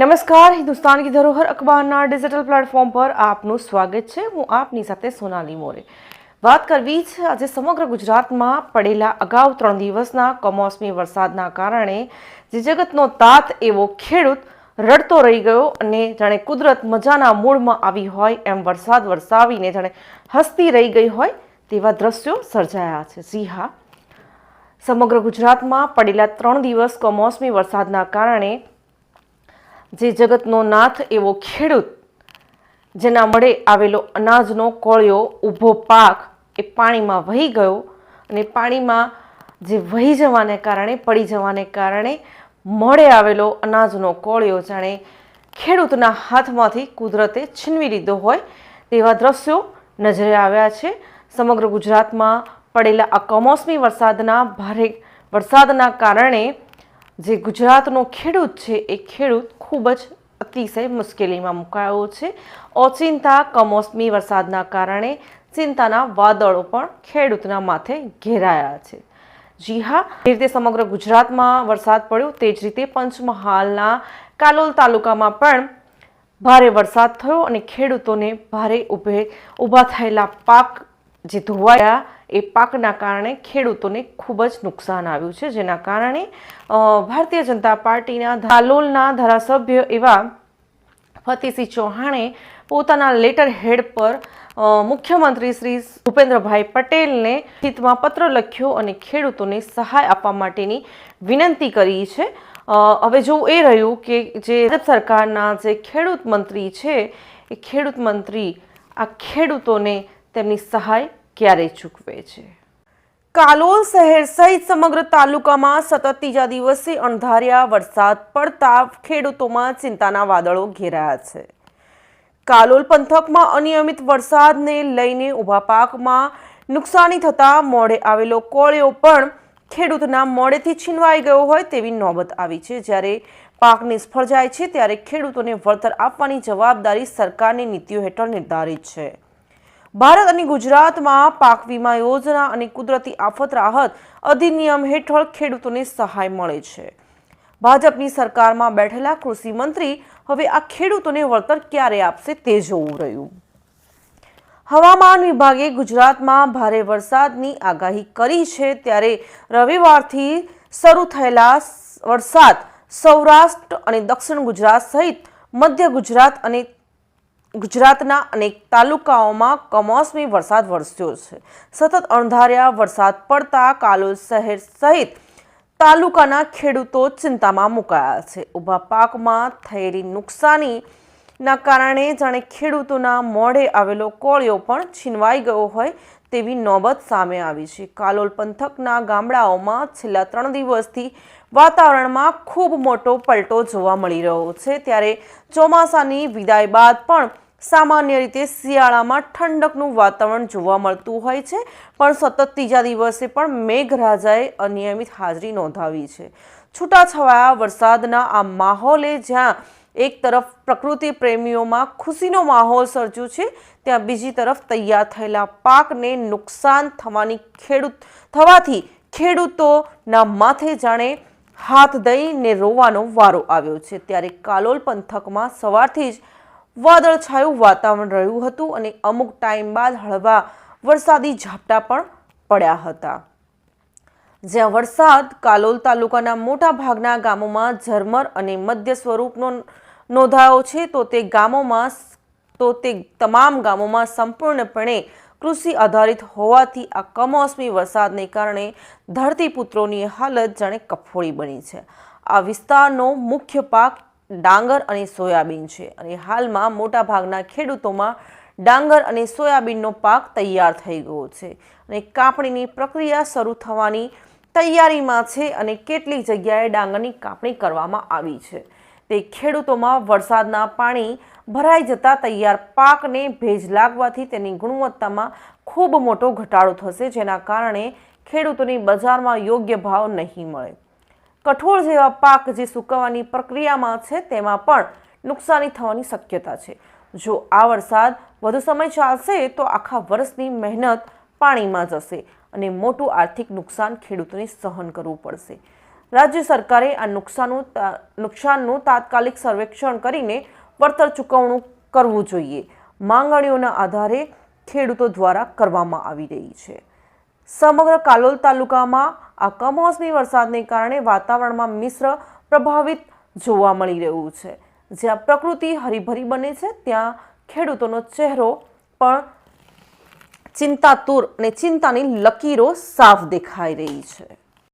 નમસ્કાર, હિન્દુસ્તાન કી ધરોહર અખબારના digital platform પર આપનું સ્વાગત છે. હું આપની સાથે સોનાલી મોરે. વાત કરવી છે, આજે સમગ્ર ગુજરાતમાં પડેલા અગાઉ ત્રણ દિવસના કમોસમી વરસાદના કારણે જે જગતનો તાત એવો ખેડૂત રડતો રહી ગયો અને જાણે કુદરત મજાના મૂળમાં આવી હોય એમ વરસાદ વરસાવીને જાણે હસતી રહી ગઈ હોય તેવા દ્રશ્યો સર્જાયા છે. જી હા. સમગ્ર ગુજરાતમાં પડેલા ત્રણ દિવસ કમોસમી વરસાદના કારણે જે જગતનો નાથ એવો ખેડૂત, જેના મળે આવેલો અનાજનો કોળિયો, ઊભો પાક, એ પાણીમાં વહી ગયો અને પાણીમાં જે વહી જવાને કારણે, પડી જવાને કારણે મળે આવેલો અનાજનો કોળિયો જાણે ખેડૂતના હાથમાંથી કુદરતે છીનવી લીધો હોય તેવા દ્રશ્યો નજરે આવ્યા છે. સમગ્ર ગુજરાતમાં પડેલા આ કમોસમી વરસાદના ભારે વરસાદના કારણે જે ગુજરાતનો ખેડૂત છે, એ ખેડૂત ખૂબ જ અતિશય મુશ્કેલીમાં મુકાયો છે. ઓચિંતા, કમોસમી વરસાદના કારણે ચિંતાના વાદળો પણ ખેડૂતના માથે ઘેરાયા છે. જી હા જે રીતે સમગ્ર ગુજરાતમાં વરસાદ પડ્યો તે જ રીતે પંચમહાલના કાલોલ તાલુકામાં પણ ભારે વરસાદ થયો અને ખેડૂતોને ભારે ઉભે ઊભા થયેલા પાક જે ધોવાયા એ પાકના કારણે ખેડૂતોને ખૂબ જ નુકસાન આવ્યું છે. જેના કારણે ભારતીય જનતા પાર્ટીના ધાલોલના ધારાસભ્ય એવા ફતેસિંહ ચૌહાણે પોતાના લેટર હેડ પર મુખ્યમંત્રી શ્રી ભૂપેન્દ્રભાઈ પટેલને હિતમાં પત્ર લખ્યો અને ખેડૂતોને સહાય આપવા માટેની વિનંતી કરી છે. હવે જોવું એ રહ્યું કે જે ભારત સરકારના જે ખેડૂત મંત્રી છે, એ ખેડૂત મંત્રી આ ખેડૂતોને તેમની સહાય ક્યારે ચૂકવે છે. કાલોલ શહેર સહિત સમગ્ર તાલુકામાં સતત ત્રીજા દિવસે અણધાર્યા વરસાદ પડતા ખેડૂતોમાં ચિંતાના વાદળો ઘેરાયા છે. કાલોલ પંથકમાં અનિયમિત વરસાદને લઈને ઊભા પાકમાં નુકસાની થતાં મોડે આવેલો કોળિયો પણ ખેડૂતના મોડેથી છીનવાઈ ગયો હોય તેવી નોબત આવી છે. જ્યારે પાક નિષ્ફળ જાય છે, ત્યારે ખેડૂતોને વળતર આપવાની જવાબદારી સરકારની નીતિઓ હેઠળ નિર્ધારિત છે. ભારત અને ગુજરાતમાં પાક વીમા યોજના અને કુદરતી આફત રાહત અધિનિયમ હેઠળ ખેડૂતોને સહાય મળે છે. ભાજપની સરકારમાં બેઠેલા કૃષિ મંત્રી હવે આ ખેડૂતોને વળતર ક્યારે આપશે તે જોવું રહ્યું. હવામાન વિભાગે ગુજરાતમાં ભારે વરસાદની આગાહી કરી છે ત્યારે રવિવારથી શરૂ થયેલા વરસાદ સૌરાષ્ટ્ર અને દક્ષિણ ગુજરાત સહિત મધ્ય ગુજરાત અને ગુજરાતના અનેક તાલુકાઓમાં કમોસમી વરસાદ વરસ્યો છે. સતત અણધાર્યા વરસાદ પડતા કાલોલ શહેર સહિત તાલુકાના ખેડૂતો ચિંતામાં મુકાયા છે. ઊભા પાકમાં થયેલી નુકસાનીના કારણે જાણે ખેડૂતોના મોઢે આવેલો કોળિયો પણ છીનવાઈ ગયો હોય તેવી નોબત સામે આવી છે. કાલોલ પંથકના ગામડાઓમાં છેલ્લા ત્રણ દિવસથી વાતાવરણમાં ખૂબ મોટો પલટો જોવા મળી રહ્યો છે. ત્યારે ચોમાસાની વિદાય બાદ પણ સામાન્ય રીતે શિયાળામાં ઠંડકનું વાતાવરણ જોવા મળતું હોય છે, પણ સતત ત્રીજા દિવસે પણ મેઘરાજાએ અનિયમિત હાજરી નોંધાવી છે. છૂટાછવાયા વરસાદના આ માહોલે જ્યાં એક તરફ પ્રકૃતિ પ્રેમીઓમાં ખુશીનો માહોલ સર્જ્યો છે, ત્યાં બીજી તરફ તૈયાર થયેલા પાકને નુકસાન થવાની ખેડૂત થવાથી ખેડૂતોના માથે જાણે હાથ દઈને રોવાનો વારો આવ્યો છે. ત્યારે કાલોલ પંથકમાં સવારથી જ વાદળછાયું વાતાવરણ રહ્યું હતું અને અમુક ટાઈમ બાદ હળવા વરસાદી ઝાપટા પણ પડ્યા હતા. જ્યાં વરસાદ કાલોલ તાલુકાના મોટા ભાગના ગામોમાં ઝરમર અને મધ્ય સ્વરૂપનો નોંધાયો છે, તો તે ગામોમાં તો તે તમામ ગામોમાં સંપૂર્ણપણે કૃષિ આધારિત હોવાથી આ કમોસમી વરસાદને કારણે ધરતીપુત્રોની હાલત જાણે કફોડી બની છે. આ વિસ્તારનો મુખ્ય પાક ડાંગર અને સોયાબીન છે અને હાલમાં મોટાભાગના ખેડૂતોમાં ડાંગર અને સોયાબીનનો પાક તૈયાર થઈ ગયો છે અને કાપણીની પ્રક્રિયા શરૂ થવાની તૈયારીમાં છે અને કેટલીક જગ્યાએ ડાંગરની કાપણી કરવામાં આવી છે. તે ખેડૂતોમાં વરસાદના પાણી ભરાઈ જતા તૈયાર પાકને ભેજ લાગવાથી તેની ગુણવત્તામાં ખૂબ મોટો ઘટાડો થશે, જેના કારણે ખેડૂતોની બજારમાં યોગ્ય ભાવ નહીં મળે. કઠોળ જેવા પાક જે સૂકવવાની પ્રક્રિયામાં છે, તેમાં પણ નુકસાની થવાની શક્યતા છે. જો આ વરસાદ વધુ સમય ચાલશે, તો આખા વર્ષની મહેનત પાણીમાં જશે અને મોટું આર્થિક નુકસાન ખેડૂતોને સહન કરવું પડશે. રાજ્ય સરકારે આ નુકસાનનું નુકસાનનું તાત્કાલિક સર્વેક્ષણ કરીને વળતર ચૂકવણું કરવું જોઈએ. માંગણીઓના આધારે ખેડૂતો દ્વારા કરવામાં આવી રહી છે. સમગ્ર કાલોલ તાલુકામાં આ કમોસમી વરસાદને કારણે વાતાવરણમાં મિશ્ર પ્રભાવિત જોવા મળી રહ્યું છે. જ્યાં પ્રકૃતિ હરીભરી બને છે, ત્યાં ખેડૂતોનો ચહેરો પણ ચિંતાતુર અને ચિંતાની લકીરો સાફ દેખાઈ રહી છે.